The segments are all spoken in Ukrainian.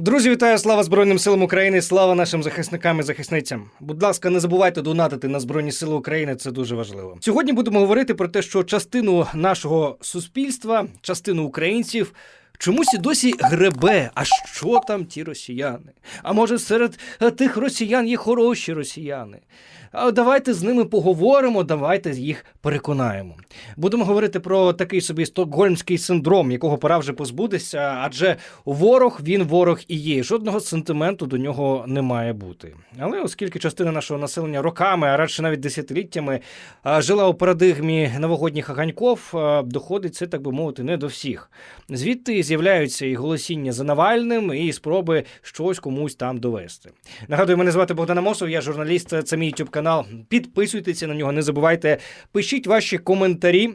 Друзі, вітаю! Слава Збройним силам України! Слава нашим захисникам і захисницям! Будь ласка, не забувайте донатити на Збройні Сили України. Це дуже важливо. Сьогодні будемо говорити про те, що частину нашого суспільства, частину українців. Чомусь і досі гребе, а що там ті росіяни? А може, серед е, тих росіян є хороші росіяни? А давайте з ними поговоримо, давайте їх переконаємо. Будемо говорити про такий собі стокгольмський синдром, якого пора вже позбутися, адже ворог він ворог і є. Жодного сентименту до нього не має бути. Але оскільки частина нашого населення роками, а радше навіть десятиліттями, жила у парадигмі новогодніх оганьков, а, доходить це, так би мовити, не до всіх. Звідти з'являються і голосіння за Навальним, і спроби щось комусь там довести. Нагадую, мене звати Богдан Амосов, я журналіст. Це мій youtube канал. Підписуйтеся на нього, не забувайте. Пишіть ваші коментарі,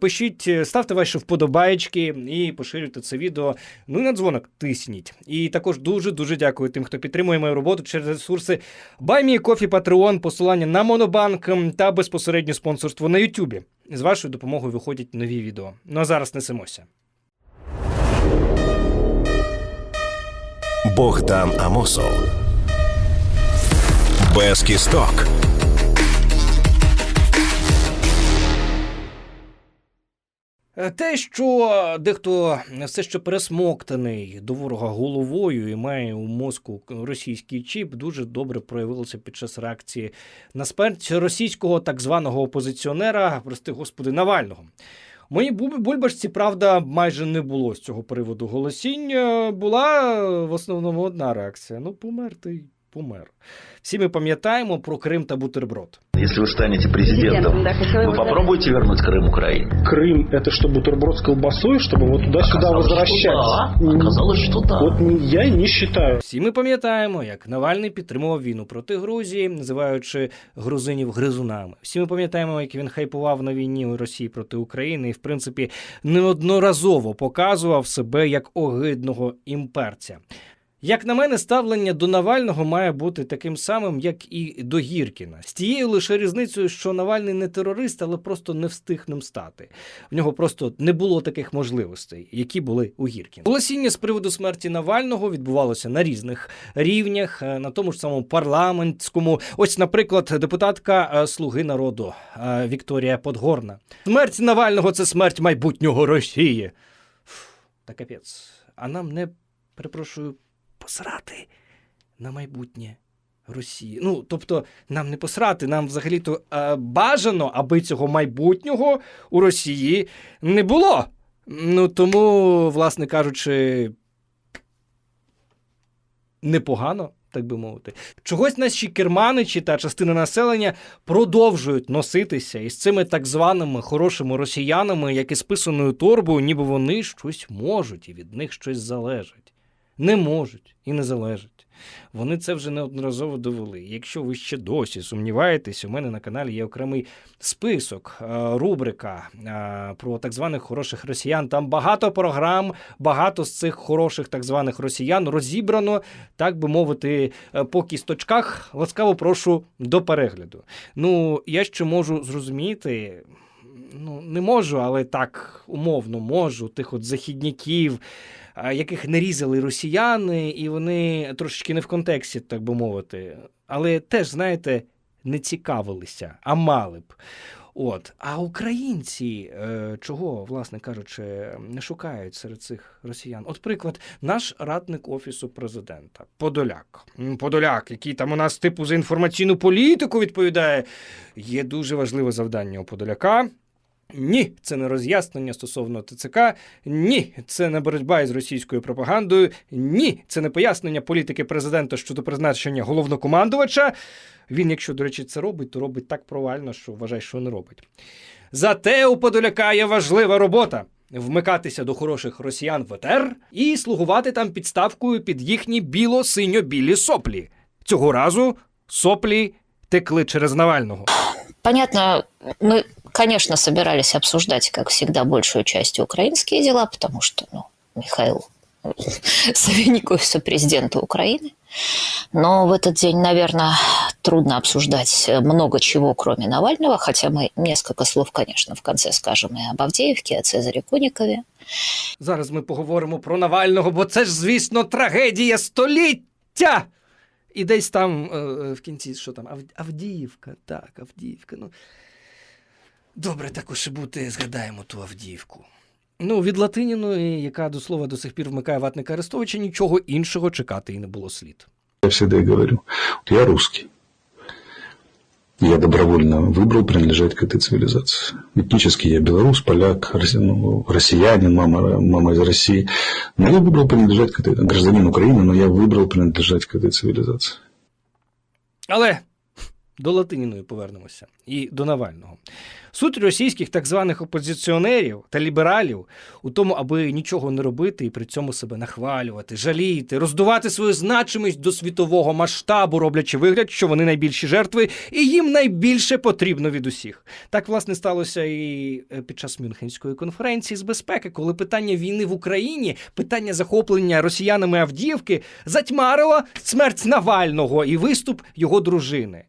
пишіть, ставте ваші вподобаєчки і поширюйте це відео. Ну і на дзвоник тисніть. І також дуже дуже дякую тим, хто підтримує мою роботу через ресурси BuyMeCoffee, Patreon, посилання на Монобанк та безпосереднє спонсорство на Ютубі. З вашою допомогою виходять нові відео. Ну а зараз несемося. Богдан Амосов. Без кісток. Е, Те, що дехто все ще пересмоктаний до ворога головою і має у мозку російський чіп, дуже добре проявилося під час реакції на смерть російського так званого опозиціонера, прости господи, Навального. Моїй бу- бульбашці, правда, майже не було з цього приводу голосінь. Е, Була в основному одна реакція: ну, помер ти, помер. Всі ми пам'ятаємо про Крим та бутерброд. Если вы станете президентом, Президентом, да, хотела вы его задать. попробуете вернуть Крым Украине? Крым это что, бутерброд с колбасой, чтобы вот туда-сюда Оказалось, возвращать? что да. Оказалось, что да. Вот я не считаю. Всі ми пам'ятаємо, як Навальний підтримував війну проти Грузії, називаючи грузинів гризунами. Всі ми пам'ятаємо, як він хайпував на війні у Росії проти України і, в принципі, неодноразово показував себе як огидного імперця. Як на мене, ставлення до Навального має бути таким самим, як і до Гіркіна, з тією лише різницею, що Навальний не терорист, але просто не встиг ним стати. В нього просто не було таких можливостей, які були у Гіркіна. Голосіння з приводу смерті Навального відбувалося на різних рівнях, е, на тому ж самому парламентському. Ось, наприклад, депутатка е, Слуги народу е, Вікторія Подгорна. Смерть Навального це смерть майбутнього Росії. Фу, Та капець. А нам не перепрошую посрати на майбутнє. Росії. Ну, тобто, нам не посрати, нам взагалі-то е, бажано, аби цього майбутнього у Росії не було. Ну тому, власне кажучи, непогано, так би мовити. Чогось наші керманичі та частина населення продовжують носитися із цими так званими хорошими росіянами, як із писаною торбою, ніби вони щось можуть і від них щось залежить. Не можуть і не залежать. Вони це вже неодноразово довели. Якщо ви ще досі сумніваєтесь, у мене на каналі є окремий список, е, рубрика е, про так званих хороших росіян. Там багато програм, багато з цих хороших так званих росіян розібрано, так би мовити, е, по кісточках. Ласкаво прошу до перегляду. Ну, я ще можу зрозуміти. Ну, не можу, але так умовно можу тих от західняків, яких не різали росіяни, і вони трошечки не в контексті, так би мовити. Але теж, знаєте, не цікавилися, а мали б. От. А українці е, чого, власне кажучи, не шукають серед цих росіян? От приклад, наш радник офісу президента Подоляк. Подоляк, який там у нас типу за інформаційну політику відповідає. Є дуже важливе завдання у Подоляка. Ні, це не роз'яснення стосовно ТЦК. Ні, це не боротьба із російською пропагандою. Ні, це не пояснення політики президента щодо призначення головнокомандувача. Він, якщо, до речі, це робить, то робить так провально, що вважає, що не робить. Зате у Подоляка є важлива робота. Вмикатися до хороших росіян в ЕТР і слугувати там підставкою під їхні біло-синьо-білі соплі. Цього разу соплі текли через Навального. Понятно, мы, конечно, собирались обсуждать, как всегда, большую часть украинские дела, потому что, ну, Михаил Савельников сопрезидента Украины. Но в этот день, наверное, трудно обсуждать э, много чего, кроме Навального, хотя мы несколько слов, конечно, в конце скажем и об Авдеевке, о Цезаре Куникове. Зараз ми поговоримо про Навального, бо це ж, звісно, трагедія століття. І десь там е, е, в кінці, що там, Ав- Авдіївка, так, Авдіївка. Ну. Добре, також і бути, згадаємо ту Авдіївку. Ну, від Латиніної, яка до слова до сих пір вмикає ватника Арестовича, нічого іншого чекати і не було слід. Я всегда и говорю, вот я русский. Я добровольно выбрал принадлежать к этой цивилизации. Этнически я белорус, поляк, росси- ну, россиянин, мама, мама из России. Но я выбрал принадлежать к этой... Гражданин Украины, но я выбрал принадлежать к этой цивилизации. Але до Латиніної повернемося і до Навального. Суть російських так званих опозиціонерів та лібералів у тому, аби нічого не робити і при цьому себе нахвалювати, жаліти, роздувати свою значимість до світового масштабу, роблячи вигляд, що вони найбільші жертви, і їм найбільше потрібно від усіх. Так, власне, сталося і е, під час Мюнхенської конференції з безпеки, коли питання війни в Україні, питання захоплення росіянами Авдіївки затьмарило смерть Навального і виступ його дружини.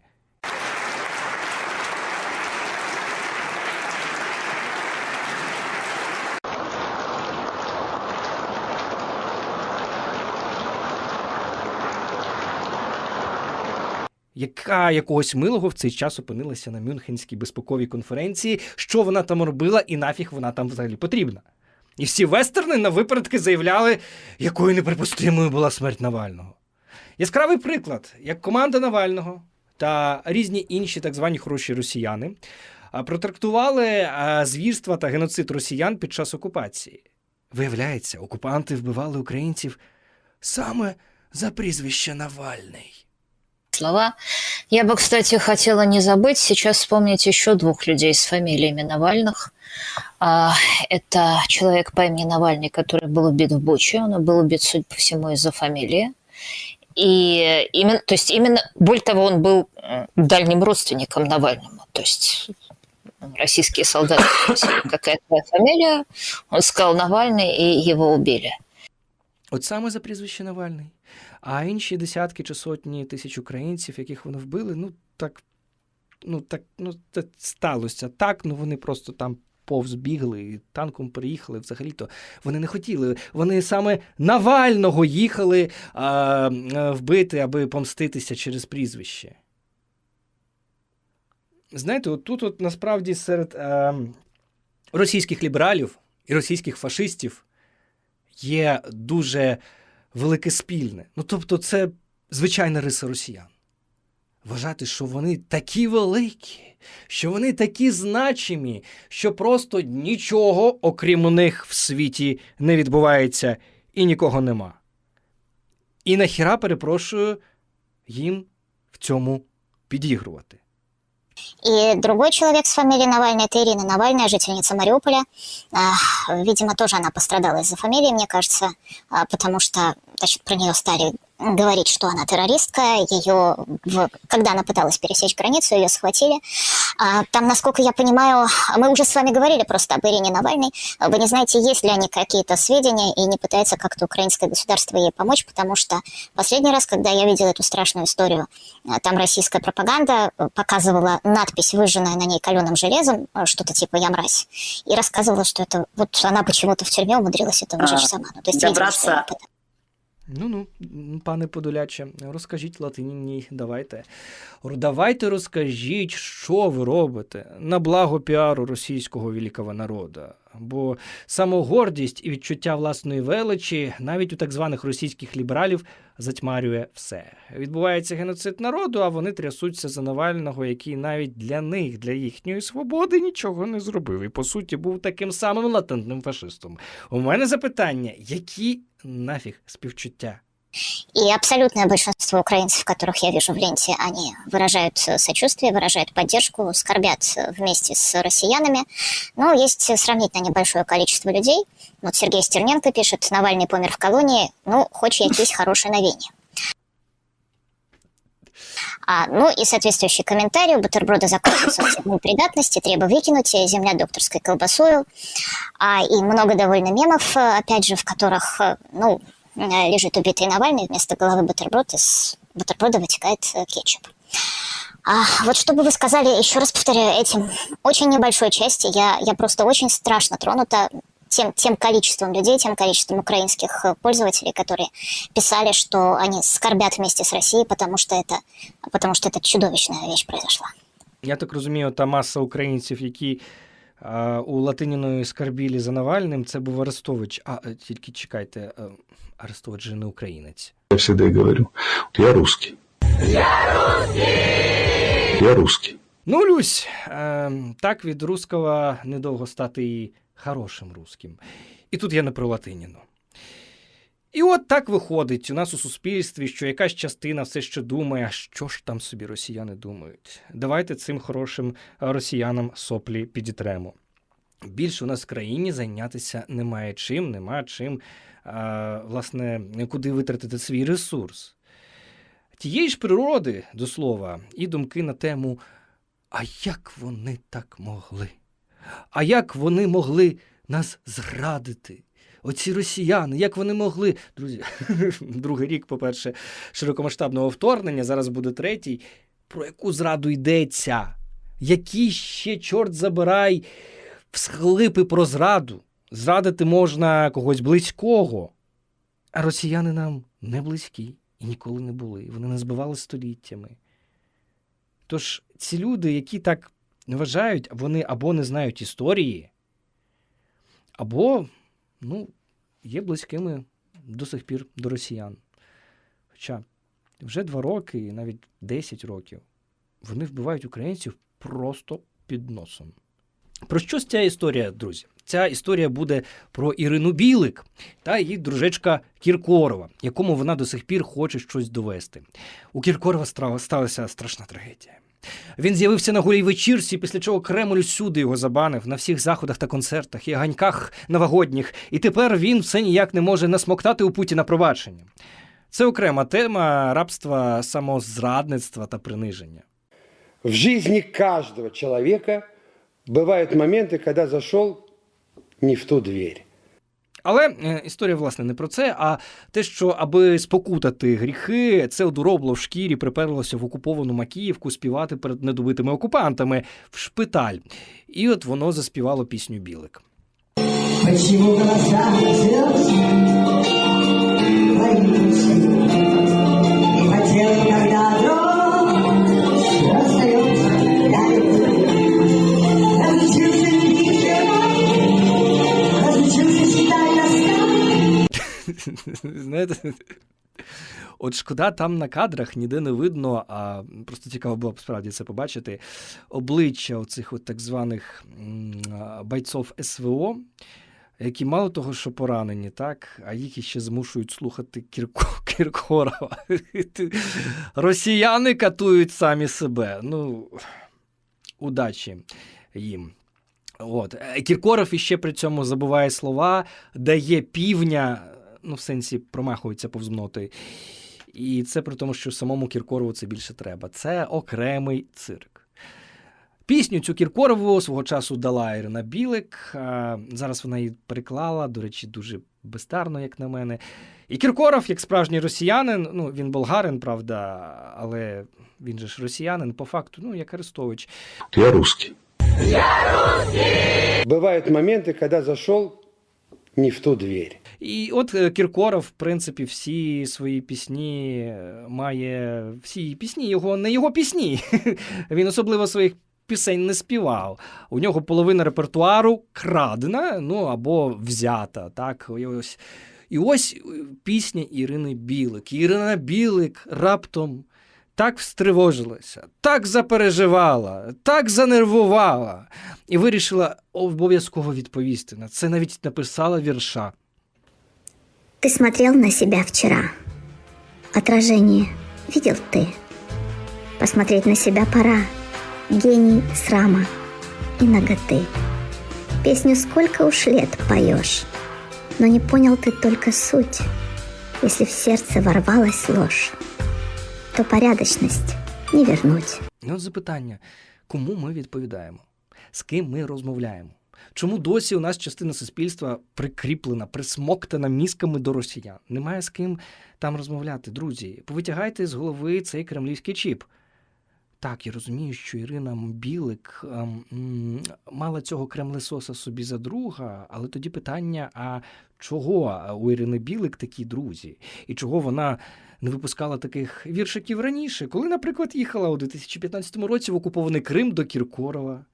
Яка якогось милого в цей час опинилася на Мюнхенській безпековій конференції, що вона там робила і нафіг вона там взагалі потрібна. І всі вестерни на випередки заявляли, якою неприпустимою була смерть Навального. Яскравий приклад, як команда Навального та різні інші так звані хороші росіяни протрактували звірства та геноцид росіян під час окупації. Виявляється, окупанти вбивали українців саме за прізвище Навальний. Слова. Я бы, кстати, хотела не забыть сейчас вспомнить еще двух людей с фамилиями Навальных. А, Это человек по имени Навальный, который был убит в Буче. Он был убит, судя по всему, из-за фамилии. И именно, то есть именно, более того, он был дальним родственником Навальному. То есть российские солдаты какая твоя фамилия, он сказал Навальный, и его убили. От саме за прізвище Навальний. А інші десятки чи сотні тисяч українців, яких вони вбили, ну так, ну так, ну це сталося так. Ну вони просто там повз бігли і танком приїхали. Взагалі-то вони не хотіли. Вони саме Навального їхали а, а, вбити, аби помститися через прізвище. Знаєте, от тут от насправді серед а, російських лібералів і російських фашистів є дуже велике спільне. Ну тобто, це звичайна риса росіян. Вважати, що вони такі великі, що вони такі значимі, що просто нічого, окрім них, в світі не відбувається і нікого нема. І нахіра, перепрошую, їм в цьому підігрувати. И другой человек с фамилией Навальный, это Ирина Навальная, жительница Мариуполя. Видимо, тоже она пострадала из-за фамилии, мне кажется, потому что значит, про нее стали говорить, что она террористка. Ее, когда она пыталась пересечь границу, ее схватили. А, Там, насколько я понимаю, мы уже с вами говорили просто об Ирине Навальной. Вы не знаете, есть ли они какие-то сведения и не пытается как-то украинское государство ей помочь, потому что последний раз, когда я видела эту страшную историю, а, там российская пропаганда э, показывала надпись, выжженная на ней каленым железом, э, что-то типа «Я мразь», и рассказывала, что это вот она почему-то в тюрьме умудрилась это выжечь А, сама. Ну, то есть, видимо, добраться- пыталась. Ну ну, пане Подоляче, розкажіть латині, давайте. Давайте розкажіть, що ви робите на благо піару російського великого народу. Бо самогордість і відчуття власної величі навіть у так званих російських лібералів затьмарює все. Відбувається геноцид народу, а вони трясуться за Навального, який навіть для них, для їхньої свободи нічого не зробив. І по суті був таким самим латентним фашистом. У мене запитання: які нафіг співчуття? И абсолютное большинство украинцев, которых я вижу в ленте, они выражают сочувствие, выражают поддержку, скорбят вместе с россиянами. Но есть сравнительно небольшое количество людей. Вот Сергей Стерненко пишет, Навальный помер в колонии, ну, хоть якісь хорошие новини. А, ну и соответствующий комментарий. У бутерброда термин придатности, треба выкинуть, земля докторской колбасою. А, и много довольно мемов, опять же, в которых, ну, лежит убитый Навальный, вместо головы бутерброд, из бутерброда вытекает э, кетчуп. А, вот что бы вы сказали, еще раз повторяю, этим очень небольшой части, я, я просто очень страшно тронута тем, тем количеством людей, тем количеством украинских э, пользователей, которые писали, что они скорбят вместе с Россией, потому что это, потому что это чудовищная вещь произошла. Я так розумію, та маса українців, які а, у Латиніної скарбілі за Навальним, це був Арестович. А е, тільки чекайте, е, Арестович же не українець. Я завжди говорю, я русский. Я русский! Я русский. Ну, Люсь, е, так від руского недовго стати і хорошим русським. І тут я не про Латиніну. І от так виходить у нас у суспільстві, що якась частина все ще думає, що ж там собі росіяни думають. Давайте цим хорошим е, росіянам соплі підітремо. Більше у нас в країні зайнятися немає чим, нема чим, а, власне, куди витратити свій ресурс. Тієї ж природи, до слова, і думки на тему а як вони так могли? А як вони могли нас зрадити? Оці росіяни, як вони могли. Друзі, другий рік, по-перше, широкомасштабного вторгнення, зараз буде третій. Про яку зраду йдеться? Які ще, чорт забирай, всхлипи про зраду? Зрадити можна когось близького. А росіяни нам не близькі і ніколи не були. Вони нас збивали століттями. Тож ці люди, які так вважають, вони або не знають історії, або ну, є близькими до сих пір до росіян. Хоча вже два роки, навіть 10 років, вони вбивають українців просто під носом. Про що ця історія, друзі? Ця історія буде про Ірину Білик та її дружечка Кіркорова, якому вона до сих пір хоче щось довести. У Кіркорова сталася страшна трагедія. Він з'явився на голій вечірці, після чого Кремль всюди його забанив на всіх заходах та концертах і ганьках новогодніх, і тепер він все ніяк не може насмоктати у Путіна пробачення. Це окрема тема рабства, самозрадництва та приниження. В жизни каждого человека бывают моменты, когда зашел не в ту дверь. Але е, історія, власне, не про це, а те, що аби спокутати гріхи, це одуробло в шкірі приперлося в окуповану Макіївку співати перед недобитими окупантами в шпиталь. І от воно заспівало пісню Білик. Почему Знаєте, от шкода, там на кадрах ніде не видно, а просто цікаво було б справді це побачити. Обличчя оцих от так званих бойців СВО, які мало того, що поранені, так, а їх іще змушують слухати Кірко, Кіркорова. Росіяни катують самі себе. Ну, удачі їм. От. Кіркоров іще при цьому забуває слова, дає півня, ну, в сенсі промахується повз ноти. І це при тому, що самому Кіркорову це більше треба. Це окремий цирк. Пісню цю Кіркорову свого часу дала Ірина Білик. а Зараз вона її переклала, до речі, дуже бездарно, як на мене. І Кіркоров, як справжній росіянин, ну він болгарин, правда, але він же ж росіянин, по факту, ну як Арестович. Вот я русский. Бывают моменты, когда зашел не в ту дверь. І от е, Кіркоров, в принципі, всі свої пісні має всі пісні, його не його пісні. Він особливо своїх пісень не співав. У нього половина репертуару крадена, ну або взята. Так, і ось, і ось е, пісня Ірини Білик. Ірина Білик раптом так встривожилася, так запереживала, так занервувала і вирішила обов'язково відповісти на це. Навіть написала вірша. Ты смотрел на себя вчера. Отражение видел ты. Посмотреть на себя пора. Гений срама и ноготы. Песню сколько уж лет поешь, но не понял ты только суть. Если в сердце ворвалась ложь, то порядочность не вернуть. І от запитання: кому ми відповідаємо? З ким ми розмовляємо? Чому досі у нас частина суспільства прикріплена, присмоктана мізками до росіян? Немає з ким там розмовляти, друзі. Повитягайте з голови цей кремлівський чіп. Так, я розумію, що Ірина Білик ем, мала цього кремлесоса собі за друга, але тоді питання: а чого у Ірини Білик такі друзі? І чого вона не випускала таких віршиків раніше, коли, наприклад, їхала у 2015 році в окупований Крим до Кіркорова?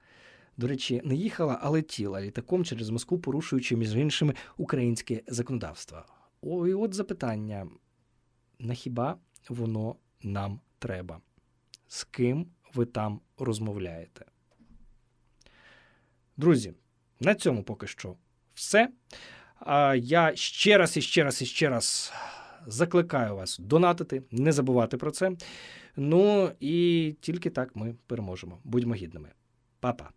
До речі, не їхала, а летіла літаком через Москву, порушуючи між іншими українське законодавство. Ой, от запитання: на хіба воно нам треба? З ким ви там розмовляєте? Друзі, на цьому поки що все. Я ще раз і ще раз і ще раз закликаю вас донатити, не забувати про це. Ну і тільки так ми переможемо. Будьмо гідними. Па-па.